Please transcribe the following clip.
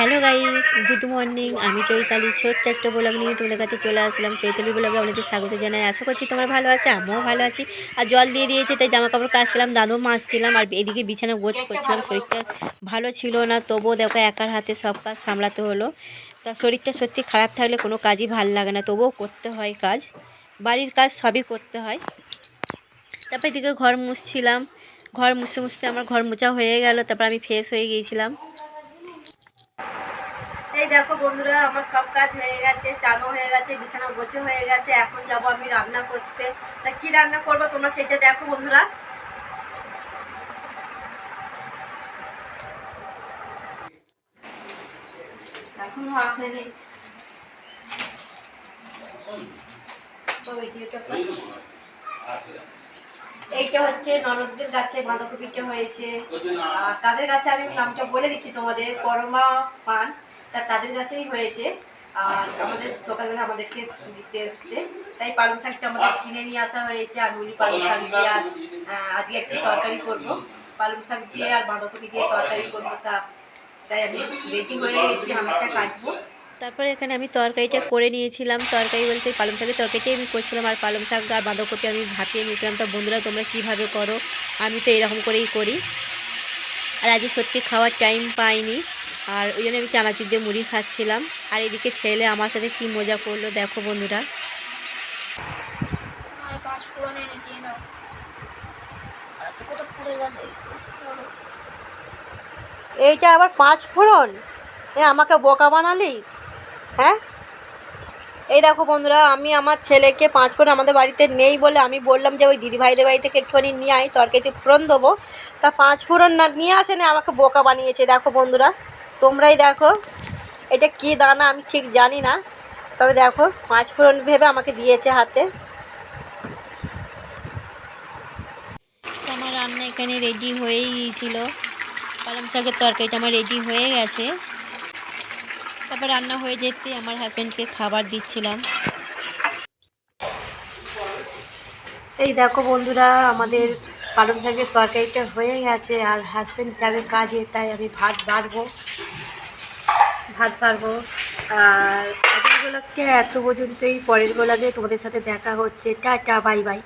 Hello guys, good morning. আমি চৈতালি, ছোট্ট একটা ব্লগ নিয়ে তোমাদের কাছে চলে আসলাম। চৈতালি ব্লগে আপনাদের স্বাগত জানাই। আশা করছি তোমরা ভালো আছো, আমিও ভালো আছি। আর জল দিয়ে দিয়েছে, তাই জামা কাপড় কাচছিলাম, দাদু মাছছিলাম আর এদিকে বিছানা গোছ করছিলাম। শরীরটা ভালো ছিল না, তবুও দেখো একার হাতে সব কাজ সামলাতে হলো। তা শরীরটা সত্যি খারাপ থাকলে কোনো কাজই ভালো লাগে না, তবুও করতে হয় কাজ। বাড়ির কাজ সবই করতে হয়। তারপর এদিকে ঘর মুছছিলাম। ঘর মুছতে মুছতে আমার ঘর মোছা হয়ে গেল, তারপর আমি ফ্রেশ হয়ে গিয়েছিলাম। এই দেখো বন্ধুরা, আমার সব কাজ হয়ে গেছে চানো হয়ে গেছে বিছানা গোছে হয়ে গেছে, এখন যাব আমি রান্না করতে। তা কি রান্না করব তোমরা সেটা দেখো বন্ধুরা। এইটা হচ্ছে ননদদের গাছে বাঁধাকপিটা হয়েছে। তাদের গাছে আমি নামটা বলে দিচ্ছি তোমাদের, পরমা পান। তা তাদের কাছেই হয়েছে। আর আমাদের সকালবেলা আমাদেরকে দিতে এসছে। তাই পালং শাকটা আমাদের কিনে নিয়ে আসা হয়েছে আমি বলি পালং শাক দিয়ে। আর আজকে একটু তরকারি করব। পালং শাক দিয়ে আর বাঁধাকপি দিয়ে তরকারি করব তা। তাই আমি রেডি হয়ে গেছি মাছটা কাটবো। তারপরে এখানে আমি তরকারিটা করে নিয়েছিলাম। তরকারি বলতে পালং শাকের তরকারিটাই আমি করছিলাম। আর পালং শাক আর বাঁধাকপি আমি ভাপিয়ে নিয়েছিলাম। তো বন্ধুরা, তোমরা কীভাবে করো? আমি তো এরকম করেই করি। আর আজকে সত্যি খাওয়ার টাইম পাইনি। আর ওই জন্য আমি চানাচুর দিয়ে মুড়ি খাচ্ছিলাম। আর এদিকে ছেলে আমার সাথে কী মজা করল দেখো বন্ধুরা। এইটা আবার পাঁচ ফোড়ন? এ আমাকে বোকা বানালিস? হ্যাঁ? এই দেখো বন্ধুরা আমি আমার ছেলেকে পাঁচ ফোড়ন আমাদের বাড়িতে নেই বলে আমি বললাম যে ওই দিদিভাইদের বাড়ি থেকে একটুখানি নিয়ে আয় তরকারিতে ফোড়ন দেবো। তা পাঁচ ফোড়ন না নিয়ে আসে না আমাকে বোকা বানিয়েছে দেখো বন্ধুরা। তোমরাই দেখো এটা কী দানা আমি ঠিক জানি না তবে দেখো পাঁচ ফোড়ন ভেবে আমাকে দিয়েছে হাতে। আমার রান্না এখানে রেডি হয়েই গিয়েছিল। পালং শাকের তরকারিটা আমার রেডি হয়ে গেছে। তারপর রান্না হয়ে যেতে আমার হাজব্যান্ডকে খাবার দিচ্ছিলাম। এই দেখো বন্ধুরা আমাদের পালং শাকের তরকারিটা হয়ে গেছে আর হাজব্যান্ড যাবে কাজে তাই আমি ভাত বাড়বো। ভাত পারব। আর আজকের এত পর্যন্তই পরের গোলাপে তোমাদের সাথে দেখা হচ্ছে। Tata, bye bye.